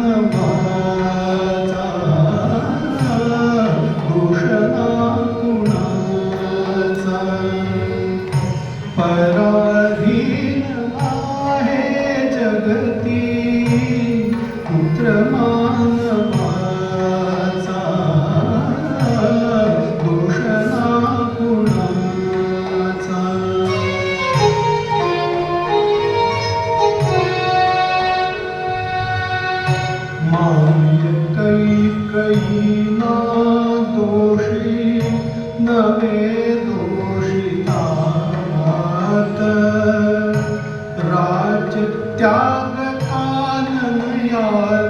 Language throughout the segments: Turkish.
no more. Yar kanım yar.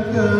Welcome.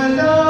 alone.